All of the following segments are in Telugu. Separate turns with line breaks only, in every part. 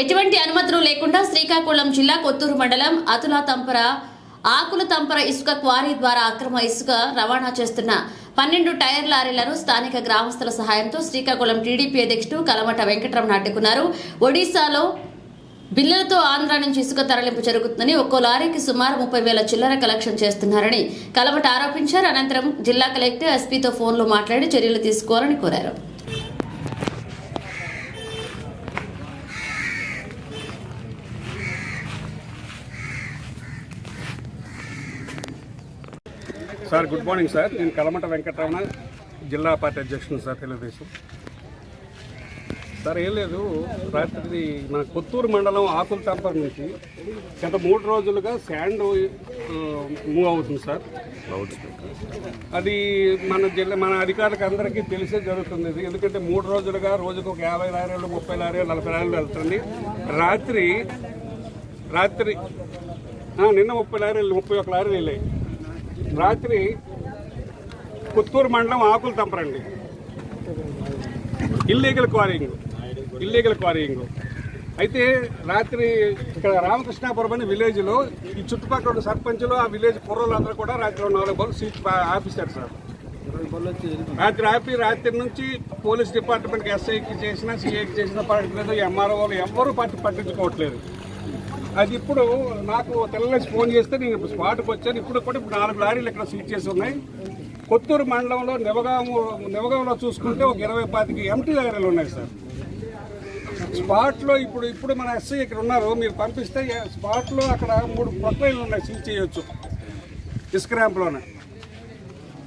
ఎటువంటి అనుమతులు లేకుండా శ్రీకాకుళం జిల్లా కొత్తూరు మండలం అతుల తంపర ఆకుల తంపర ఇసుక క్వారీ ద్వారా అక్రమ ఇసుక రవాణా చేస్తున్న పన్నెండు టైర్ లారీలను స్థానిక గ్రామస్తుల సహాయంతో శ్రీకాకుళం టీడీపీ అధ్యక్షుడు కలమట వెంకటరమణ అడ్డుకున్నారు. ఒడిశాలో బిల్లులతో ఆంధ్ర నుంచి ఇసుక తరలింపు జరుగుతుందని ఒక్కో లారీకి సుమారు ముప్పై వేల చిల్లర కలెక్షన్ చేస్తున్నారని కలవట ఆరోపించారు. అనంతరం జిల్లా కలెక్టర్ ఎస్పీతో ఫోన్లో మాట్లాడి చర్యలు తీసుకోవాలని కోరారు.
Sir good morning sir. నేను కలమట వెంకటరమణ జిల్లా పార్టీ అధ్యక్షుడు సార్ తెలుగుదేశం. సార్ ఏం లేదు. రాత్రి మన కొత్తూరు మండలం ఆకుల తంపర్ నుంచి గత మూడు రోజులుగా శాండ్ మూవ్ అవుతుంది సార్. అది మన జిల్లా మన అధికారులకు అందరికీ తెలిసే జరుగుతుంది ఇది. ఎందుకంటే మూడు రోజులుగా రోజుకు ఒక యాభై లారీలు ముప్పై లారీలు నలభై లారీలు వెళ్తుంది. రాత్రి రాత్రి నిన్న ముప్పై లారీలు ముప్పై ఒక లారీలు వెళ్ళాయి. రాత్రి పుత్తూరు మండలం ఆకులు తంపరండి ఇల్లీగల్ క్వారింగ్ ఇల్లీగల్ క్వారింగ్ అయితే రాత్రి ఇక్కడ రామకృష్ణాపురం అనే విలేజ్లో ఈ చుట్టుపక్కల ఉన్న సర్పంచులు ఆ విలేజ్ కుర్రోళ్ళందరూ కూడా రాత్రి నాలుగు బళ్ళు సీట్ ఆపిస్తారు సార్. రాత్రి ఆపి రాత్రి నుంచి పోలీస్ డిపార్ట్మెంట్కి ఎస్ఐకి చేసినా సిఐకి చేసినా పడట్లేదు ఎంఆర్ఓలు ఎవరు పట్టి పట్టించుకోవట్లేదు. అది ఇప్పుడు నాకు తెల్లసి ఫోన్ చేస్తే నేను స్పాట్కి వచ్చాను. ఇప్పుడు కూడా ఇప్పుడు నాలుగు లారీలు ఇక్కడ సీట్ చేసి ఉన్నాయి. కొత్తూరు మండలంలో నివగాము నివగంలో చూసుకుంటే ఒక ఇరవై పాతికి ఎంటీ లారీలు ఉన్నాయి సార్. స్పాట్లో ఇప్పుడు ఇప్పుడు మన ఎస్ఐ ఇక్కడ ఉన్నారు మీరు పంపిస్తే స్పాట్లో అక్కడ మూడు ప్రొక్లైన్లు ఉన్నాయి సీల్ చేయొచ్చు. ఇసుక ర్యాంప్లోనే.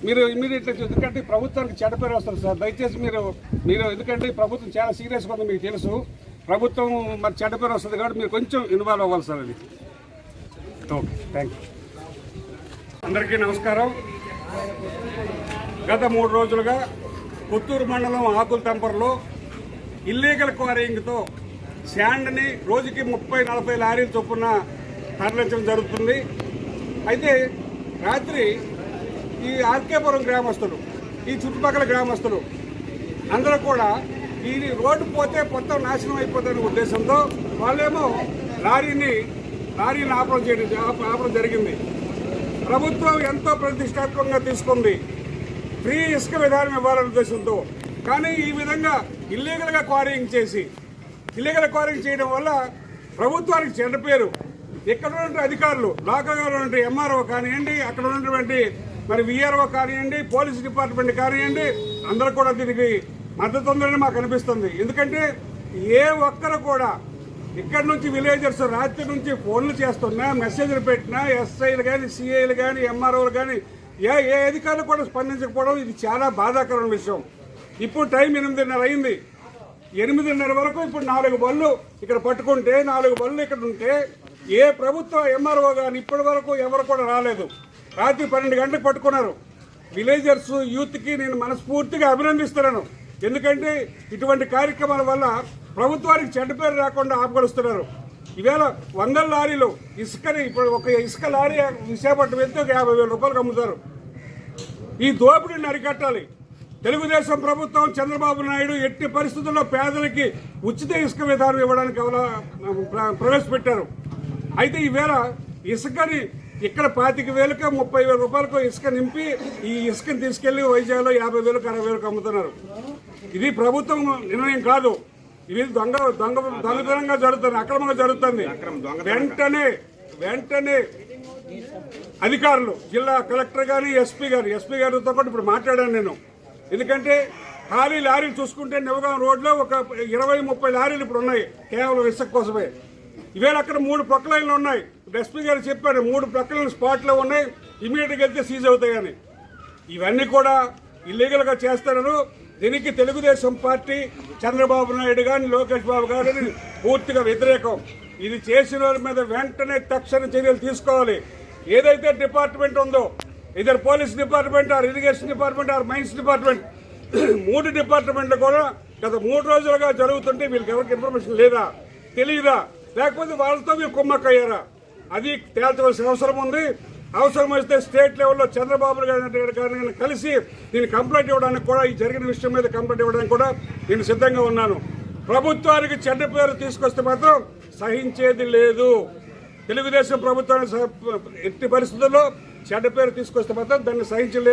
మీరు ఇమీడియట్గా ఎందుకంటే ప్రభుత్వానికి చెడ్డ పేరు వస్తుంది సార్. దయచేసి మీరు మీరు ఎందుకంటే ప్రభుత్వం చాలా సీరియస్గా ఉంది మీకు తెలుసు. ప్రభుత్వం మరి చెడ్డ పేరు వస్తుంది కాబట్టి మీరు కొంచెం ఇన్వాల్వ్ అవ్వాలి సార్ అది. Okay thank you. అందరికీ నమస్కారం. గత మూడు రోజులుగా పుత్తూరు మండలం ఆకుల టెంపర్లో ఇల్లీగల్ క్వారింగ్తో శాండ్ని రోజుకి ముప్పై నలభై లారీలు చొప్పున తరలించడం జరుగుతుంది. అయితే రాత్రి ఈ ఆర్కేపురం గ్రామస్తులు ఈ చుట్టుపక్కల గ్రామస్తులు అందరూ కూడా ఈ రోడ్డు పోతే మొత్తం నాశనం అయిపోతుందనే ఉద్దేశంతో వాళ్ళేమో లారీని లారీని ఆపడం చేయడం ఆప- ఆపడం జరిగింది. ప్రభుత్వం ఎంతో ప్రతిష్టాత్మకంగా తీసుకుంది. ఫ్రీ ఇసుక విధానం ఇవ్వాలనే ఉద్దేశంతో కానీ ఈ విధంగా ఇల్లీగల్గా క్వారింగ్ చేసి ఇల్లీగల్ క్వారీయింగ్ చేయడం వల్ల ప్రభుత్వానికి చెడ్డ పేరు. ఇక్కడ ఉన్నటువంటి అధికారులు లోకల్గా ఉన్నటువంటి ఎంఆర్ఓ కానివ్వండి అక్కడ ఉన్నటువంటి మరి విఆర్ఓ కానివ్వండి పోలీస్ డిపార్ట్మెంట్ కానివ్వండి అందరూ కూడా దీనికి మద్దతు ఉందని మాకు అనిపిస్తుంది. ఎందుకంటే ఏ ఒక్కరు కూడా ఇక్కడ నుంచి విలేజర్స్ రాత్రి నుంచి ఫోన్లు చేస్తున్నా మెసేజ్లు పెట్టినా ఎస్ఐలు కానీ సిఐలు కానీ ఎంఆర్ఓలు కానీ ఏ ఏ అధికారులు కూడా స్పందించకపోవడం ఇది చాలా బాధాకరమైన విషయం. ఇప్పుడు టైం ఎనిమిదిన్నర అయింది. ఎనిమిదిన్నర వరకు ఇప్పుడు నాలుగు బళ్ళు ఇక్కడ పట్టుకుంటే నాలుగు బళ్ళు ఇక్కడ ఉంటే ఏ ప్రభుత్వ ఎంఆర్ఓ కానీ ఇప్పటి వరకు ఎవరు కూడా రాలేదు. రాత్రి పన్నెండు గంటలకు పట్టుకున్నారు. విలేజర్స్ యూత్కి నేను మనస్ఫూర్తిగా అభినందిస్తున్నాను. ఎందుకంటే ఇటువంటి కార్యక్రమాల వల్ల ప్రభుత్వానికి చెడ్డ పేరు రాకుండా ఆపగలుస్తున్నారు ఈవేళ వందల లారీలు ఇసుకని ఇప్పుడు ఒక ఇసుక లారీ విశాఖపట్నం వెళ్తే ఒక యాభై వేల రూపాయలకు అమ్ముతారు. ఈ దోపిడీని అరికట్టాలి. తెలుగుదేశం ప్రభుత్వం చంద్రబాబు నాయుడు ఎట్టి పరిస్థితుల్లో పేదలకి ఉచిత ఇసుక విధానం ఇవ్వడానికి ప్రవేశపెట్టారు. అయితే ఈవేళ ఇసుకని ఇక్కడ పాతిక వేలకు ముప్పై వేల రూపాయలకు ఇసుక నింపి ఈ ఇసుకని తీసుకెళ్ళి వైజాగ్లో యాభై వేలకు అరవై వేలకు అమ్ముతున్నారు. ఇది ప్రభుత్వం నిర్ణయం కాదు. ఇది దొంగ దొంగ దొంగతనంగా జరుగుతుంది అక్రమంగా జరుగుతుంది. వెంటనే వెంటనే అధికారులు జిల్లా కలెక్టర్ గాని ఎస్పీ గారు ఎస్పీ గారితో కూడా ఇప్పుడు మాట్లాడాను నేను. ఎందుకంటే ఖాళీ లారీలు చూసుకుంటే నివగాం రోడ్లో ఒక ఇరవై ముప్పై లారీలు ఇప్పుడు ఉన్నాయి కేవలం ఇసుక కోసమే. ఈవేళ అక్కడ మూడు ప్రొక్లైన్లు ఉన్నాయి. ఎస్పీ గారు చెప్పారు మూడు ప్రొక్లైన్ స్పాట్లో ఉన్నాయి ఇమీడియట్గా వెళ్తే సీజ్ అవుతాయని. ఇవన్నీ కూడా ఇల్లీగల్గా చేస్తున్నారు దీనికి తెలుగుదేశం పార్టీ చంద్రబాబు నాయుడు కానీ లోకేష్ బాబు గారిని పూర్తిగా వ్యతిరేకం. ఇది చేసిన వారి మీద వెంటనే తక్షణ చర్యలు తీసుకోవాలి. ఏదైతే డిపార్ట్మెంట్ ఉందో ఇద్దరు police department or irrigation department or mines department. మూడు డిపార్ట్మెంట్లు కూడా గత మూడు రోజులుగా జరుగుతుంటే వీళ్ళకి ఎవరికి ఇన్ఫర్మేషన్ లేదా? తెలియదా లేకపోతే వాళ్ళతో మీరు కుమ్మక్కయ్యారా? అది తేల్చవలసిన అవసరం ఉంది. అవసరం వస్తే స్టేట్ లెవెల్లో చంద్రబాబు గారిని కలిసి నేను కంప్లైంట్ ఇవ్వడానికి కూడా ఈ జరిగిన విషయం మీద కంప్లైంట్ ఇవ్వడానికి కూడా నేను సిద్ధంగా ఉన్నాను. ప్రభుత్వానికి చెడ్డ పేరు తీసుకొస్తే మాత్రం సహించేది లేదు. తెలుగుదేశం ప్రభుత్వానికి సహ- ఎట్టి పరిస్థితుల్లో చెడ్డ పేరు తీసుకొస్తే మాత్రం దాన్ని సహించలేదు